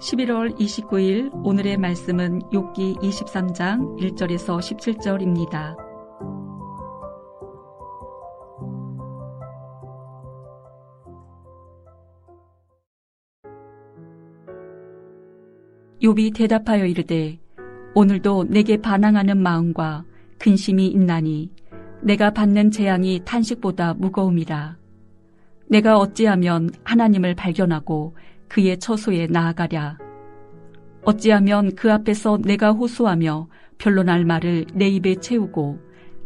11월 29일 오늘의 말씀은 욥기 23장 1절에서 17절입니다. 욥이 대답하여 이르되 오늘도 내게 반항하는 마음과 근심이 있나니 내가 받는 재앙이 탄식보다 무거움이라 내가 어찌하면 하나님을 발견하고 그의 처소에 나아가랴. 어찌하면 그 앞에서 내가 호소하며 변론할 말을 내 입에 채우고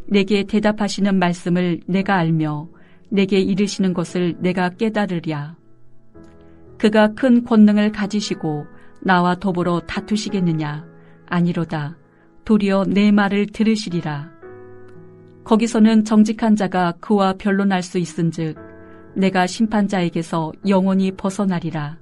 내게 대답하시는 말씀을 내가 알며 내게 이르시는 것을 내가 깨달으랴. 그가 큰 권능을 가지시고 나와 더불어 다투시겠느냐? 아니로다. 도리어 내 말을 들으시리라. 거기서는 정직한 자가 그와 변론할 수 있은즉 내가 심판자에게서 영원히 벗어나리라.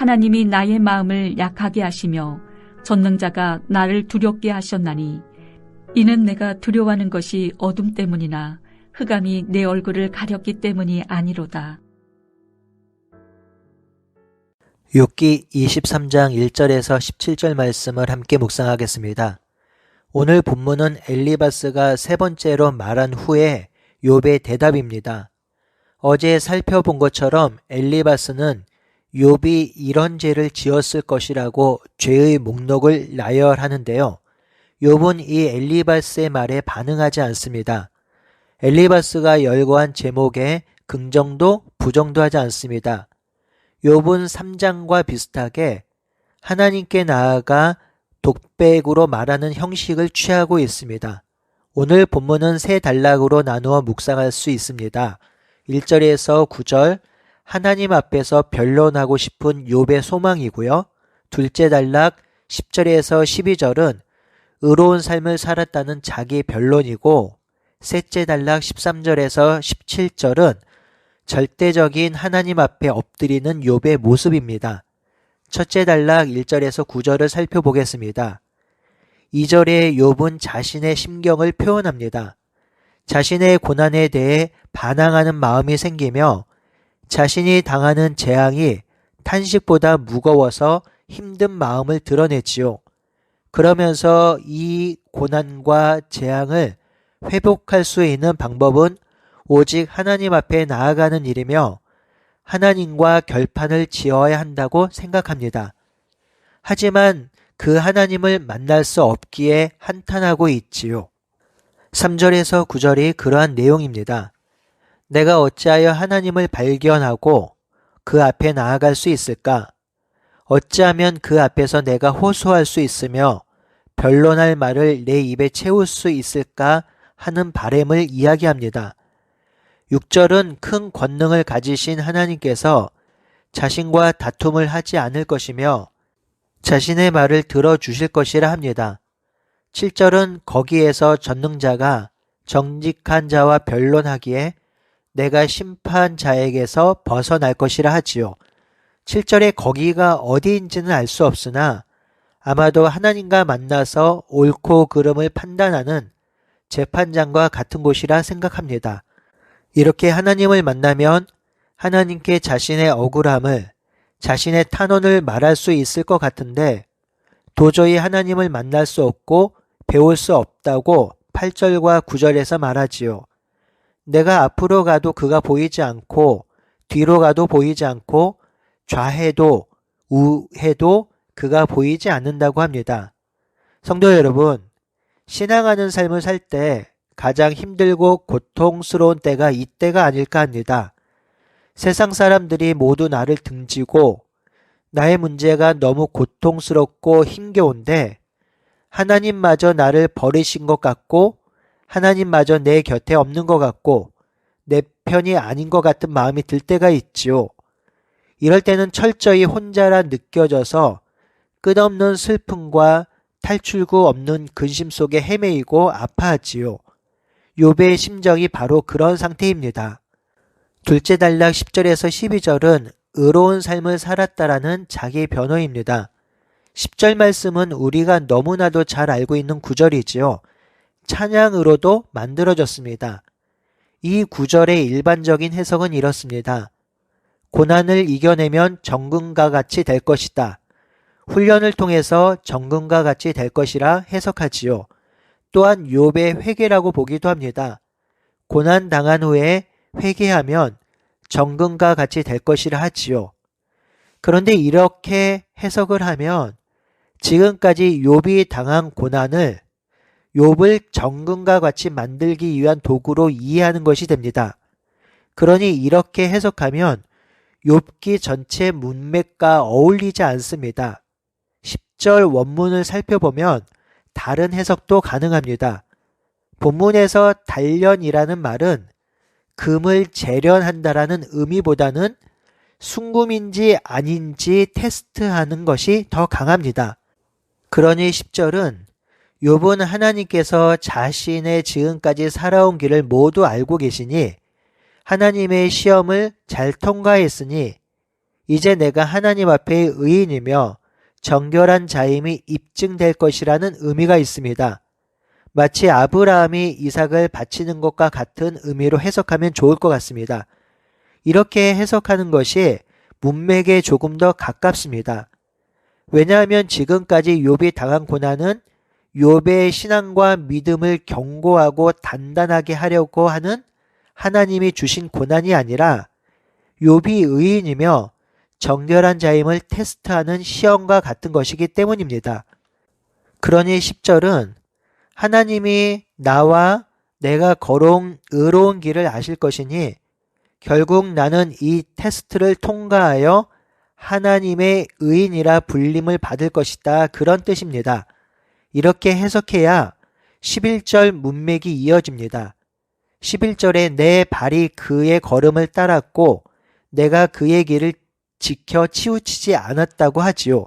하나님이 나의 마음을 약하게 하시며 전능자가 나를 두렵게 하셨나니 이는 내가 두려워하는 것이 어둠 때문이나 흑암이 내 얼굴을 가렸기 때문이 아니로다. 욥기 23장 1절에서 17절 말씀을 함께 묵상하겠습니다. 오늘 본문은 엘리바스가 세 번째로 말한 후에 욥의 대답입니다. 어제 살펴본 것처럼 엘리바스는 욥이 이런 죄를 지었을 것이라고 죄의 목록을 나열하는데요. 욥은 이 엘리바스의 말에 반응하지 않습니다. 엘리바스가 열거한 제목에 긍정도 부정도 하지 않습니다. 욥은 3장과 비슷하게 하나님께 나아가 독백으로 말하는 형식을 취하고 있습니다. 오늘 본문은 세 단락으로 나누어 묵상할 수 있습니다. 1절에서 9절 하나님 앞에서 변론하고 싶은 욥의 소망이고요. 둘째 단락 10절에서 12절은 의로운 삶을 살았다는 자기 변론이고 셋째 단락 13절에서 17절은 절대적인 하나님 앞에 엎드리는 욥의 모습입니다. 첫째 단락 1절에서 9절을 살펴보겠습니다. 2절에 욥은 자신의 심경을 표현합니다. 자신의 고난에 대해 반항하는 마음이 생기며 자신이 당하는 재앙이 탄식보다 무거워서 힘든 마음을 드러냈지요. 그러면서 이 고난과 재앙을 회복할 수 있는 방법은 오직 하나님 앞에 나아가는 일이며 하나님과 결판을 지어야 한다고 생각합니다. 하지만 그 하나님을 만날 수 없기에 한탄하고 있지요. 3절에서 9절이 그러한 내용입니다. 내가 어찌하여 하나님을 발견하고 그 앞에 나아갈 수 있을까? 어찌하면 그 앞에서 내가 호소할 수 있으며 변론할 말을 내 입에 채울 수 있을까 하는 바램을 이야기합니다. 6절은 큰 권능을 가지신 하나님께서 자신과 다툼을 하지 않을 것이며 자신의 말을 들어주실 것이라 합니다. 7절은 거기에서 전능자가 정직한 자와 변론하기에 내가 심판자에게서 벗어날 것이라 하지요. 7절에 거기가 어디인지는 알 수 없으나 아마도 하나님과 만나서 옳고 그름을 판단하는 재판장과 같은 곳이라 생각합니다. 이렇게 하나님을 만나면 하나님께 자신의 억울함을, 자신의 탄원을 말할 수 있을 것 같은데 도저히 하나님을 만날 수 없고 배울 수 없다고 8절과 9절에서 말하지요. 내가 앞으로 가도 그가 보이지 않고 뒤로 가도 보이지 않고 좌해도 우해도 그가 보이지 않는다고 합니다. 성도 여러분, 신앙하는 삶을 살 때 가장 힘들고 고통스러운 때가 이때가 아닐까 합니다. 세상 사람들이 모두 나를 등지고 나의 문제가 너무 고통스럽고 힘겨운데 하나님마저 나를 버리신 것 같고 하나님마저 내 곁에 없는 것 같고 내 편이 아닌 것 같은 마음이 들 때가 있지요. 이럴 때는 철저히 혼자라 느껴져서 끝없는 슬픔과 탈출구 없는 근심 속에 헤매이고 아파하지요. 요배의 심정이 바로 그런 상태입니다. 둘째 단락 10절에서 12절은 의로운 삶을 살았다라는 자기 변호입니다. 10절 말씀은 우리가 너무나도 잘 알고 있는 구절이지요. 찬양으로도 만들어졌습니다. 이 구절의 일반적인 해석은 이렇습니다. 고난을 이겨내면 정금과 같이 될 것이다. 훈련을 통해서 정금과 같이 될 것이라 해석하지요. 또한 욥의 회개라고 보기도 합니다. 고난 당한 후에 회개하면 정금과 같이 될 것이라 하지요. 그런데 이렇게 해석을 하면 지금까지 욥이 당한 고난을 욥을 정금과 같이 만들기 위한 도구로 이해하는 것이 됩니다. 그러니 이렇게 해석하면 욥기 전체 문맥과 어울리지 않습니다. 10절 원문을 살펴보면 다른 해석도 가능합니다. 본문에서 단련이라는 말은 금을 재련한다라는 의미보다는 순금인지 아닌지 테스트하는 것이 더 강합니다. 그러니 10절은 욥은 하나님께서 자신의 지금까지 살아온 길을 모두 알고 계시니 하나님의 시험을 잘 통과했으니 이제 내가 하나님 앞에 의인이며 정결한 자임이 입증될 것이라는 의미가 있습니다. 마치 아브라함이 이삭을 바치는 것과 같은 의미로 해석하면 좋을 것 같습니다. 이렇게 해석하는 것이 문맥에 조금 더 가깝습니다. 왜냐하면 지금까지 욥이 당한 고난은 욥의 신앙과 믿음을 견고하고 단단하게 하려고 하는 하나님이 주신 고난이 아니라 욥이 의인이며 정결한 자임을 테스트하는 시험과 같은 것이기 때문입니다. 그러니 10절은 하나님이 나와 내가 걸어온 의로운 길을 아실 것이니 결국 나는 이 테스트를 통과하여 하나님의 의인이라 불림을 받을 것이다. 그런 뜻입니다. 이렇게 해석해야 11절 문맥이 이어집니다. 11절에 내 발이 그의 걸음을 따랐고 내가 그의 길을 지켜 치우치지 않았다고 하지요.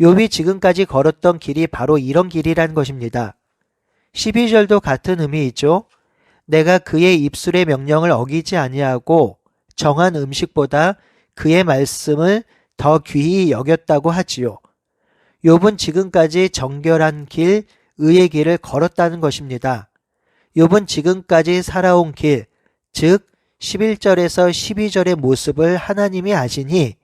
욥이 지금까지 걸었던 길이 바로 이런 길이란 것입니다. 12절도 같은 의미이죠. 내가 그의 입술의 명령을 어기지 아니하고 정한 음식보다 그의 말씀을 더 귀히 여겼다고 하지요. 욥은 지금까지 정결한 길, 의의 길을 걸었다는 것입니다. 욥은 지금까지 살아온 길, 즉 11절에서 12절의 모습을 하나님이 아시니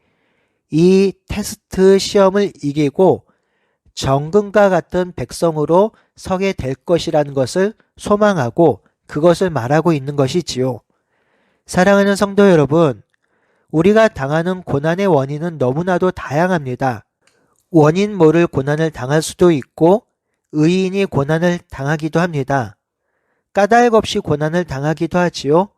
이 테스트 시험을 이기고 정금과 같은 백성으로 서게 될 것이라는 것을 소망하고 그것을 말하고 있는 것이지요. 사랑하는 성도 여러분, 우리가 당하는 고난의 원인은 너무나도 다양합니다. 원인 모를 고난을 당할 수도 있고 의인이 고난을 당하기도 합니다. 까닭 없이 고난을 당하기도 하지요.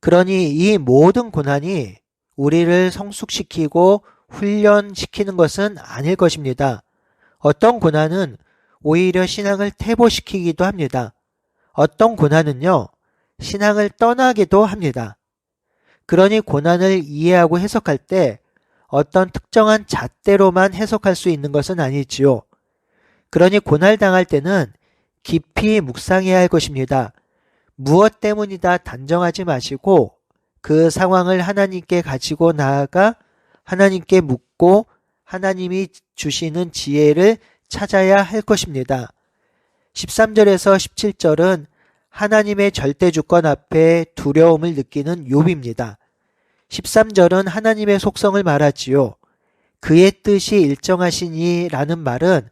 그러니 이 모든 고난이 우리를 성숙시키고 훈련시키는 것은 아닐 것입니다. 어떤 고난은 오히려 신앙을 퇴보시키기도 합니다. 어떤 고난은요, 신앙을 떠나기도 합니다. 그러니 고난을 이해하고 해석할 때 어떤 특정한 잣대로만 해석할 수 있는 것은 아니지요. 그러니 고날 당할 때는 깊이 묵상해야 할 것입니다. 무엇 때문이다 단정하지 마시고 그 상황을 하나님께 가지고 나아가 하나님께 묻고 하나님이 주시는 지혜를 찾아야 할 것입니다. 13절에서 17절은 하나님의 절대 주권 앞에 두려움을 느끼는 욥입니다. 13절은 하나님의 속성을 말하지요. 그의 뜻이 일정하시니 라는 말은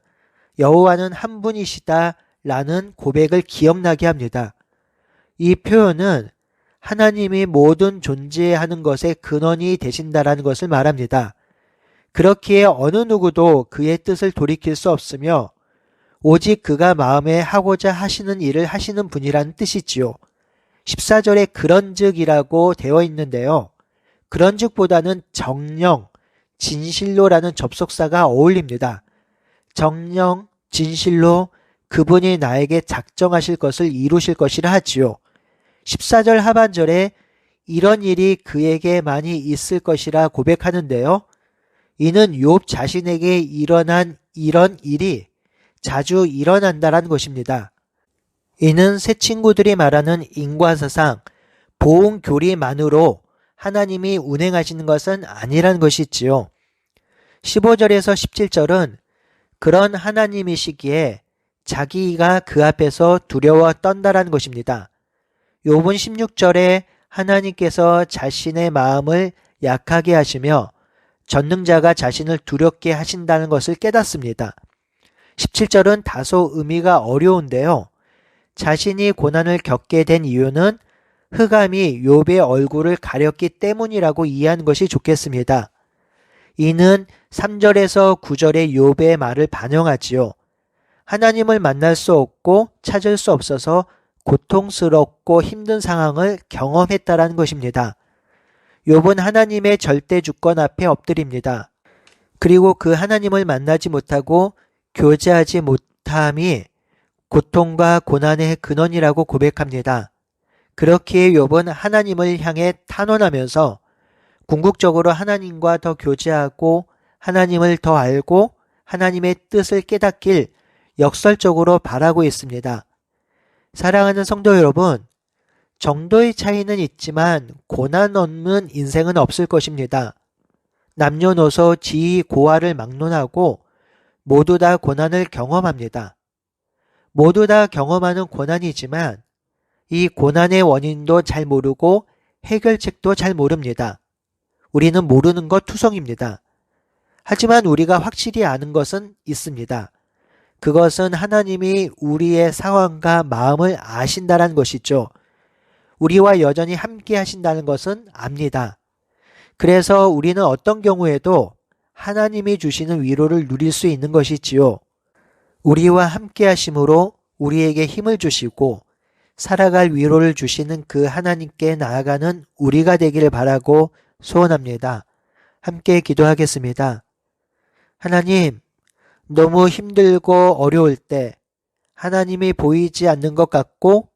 여호와는 한 분이시다 라는 고백을 기억나게 합니다. 이 표현은 하나님이 모든 존재하는 것의 근원이 되신다라는 것을 말합니다. 그렇기에 어느 누구도 그의 뜻을 돌이킬 수 없으며 오직 그가 마음에 하고자 하시는 일을 하시는 분이라는 뜻이지요. 14절에 그런즉이라고 되어 있는데요. 그런즉보다는 정령, 진실로라는 접속사가 어울립니다. 정령, 진실로 그분이 나에게 작정하실 것을 이루실 것이라 하지요. 14절 하반절에 이런 일이 그에게 많이 있을 것이라 고백하는데요. 이는 욥 자신에게 일어난 이런 일이 자주 일어난다라는 것입니다. 이는 새 친구들이 말하는 인과사상, 보응교리만으로 하나님이 운행하시는 것은 아니라는 것이지요. 15절에서 17절은 그런 하나님이시기에 자기가 그 앞에서 두려워 떤다라는 것입니다. 욥은 16절에 하나님께서 자신의 마음을 약하게 하시며 전능자가 자신을 두렵게 하신다는 것을 깨닫습니다. 17절은 다소 의미가 어려운데요. 자신이 고난을 겪게 된 이유는 흑암이 욥의 얼굴을 가렸기 때문이라고 이해하는 것이 좋겠습니다. 이는 3절에서 9절의 욥의 말을 반영하지요. 하나님을 만날 수 없고 찾을 수 없어서 고통스럽고 힘든 상황을 경험했다라는 것입니다. 욥은 하나님의 절대 주권 앞에 엎드립니다. 그리고 그 하나님을 만나지 못하고 교제하지 못함이 고통과 고난의 근원이라고 고백합니다. 그렇기에 욥은 하나님을 향해 탄원하면서 궁극적으로 하나님과 더 교제하고 하나님을 더 알고 하나님의 뜻을 깨닫길 역설적으로 바라고 있습니다. 사랑하는 성도 여러분, 정도의 차이는 있지만 고난 없는 인생은 없을 것입니다. 남녀노소 지위 고하를 막론하고 모두 다 고난을 경험합니다. 모두 다 경험하는 고난이지만 이 고난의 원인도 잘 모르고 해결책도 잘 모릅니다. 우리는 모르는 것 투성입니다. 하지만 우리가 확실히 아는 것은 있습니다. 그것은 하나님이 우리의 상황과 마음을 아신다는 것이죠. 우리와 여전히 함께 하신다는 것은 압니다. 그래서 우리는 어떤 경우에도 하나님이 주시는 위로를 누릴 수 있는 것이지요. 우리와 함께 하심으로 우리에게 힘을 주시고 살아갈 위로를 주시는 그 하나님께 나아가는 우리가 되기를 바라고 소원합니다. 함께 기도하겠습니다. 하나님, 너무 힘들고 어려울 때 하나님이 보이지 않는 것 같고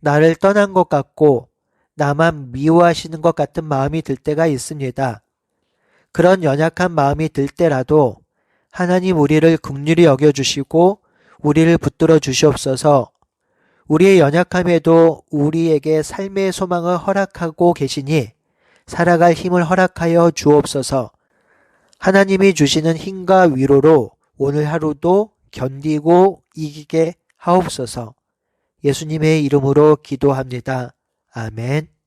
나를 떠난 것 같고 나만 미워하시는 것 같은 마음이 들 때가 있습니다. 그런 연약한 마음이 들 때라도 하나님 우리를 극률히 여겨주시고 우리를 붙들어 주시옵소서 우리의 연약함에도 우리에게 삶의 소망을 허락하고 계시니 살아갈 힘을 허락하여 주옵소서 하나님이 주시는 힘과 위로로 오늘 하루도 견디고 이기게 하옵소서 예수님의 이름으로 기도합니다. 아멘.